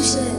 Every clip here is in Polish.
是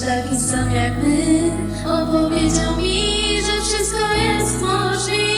taki sam jak my Opowiedział mi, że wszystko jest możliwe.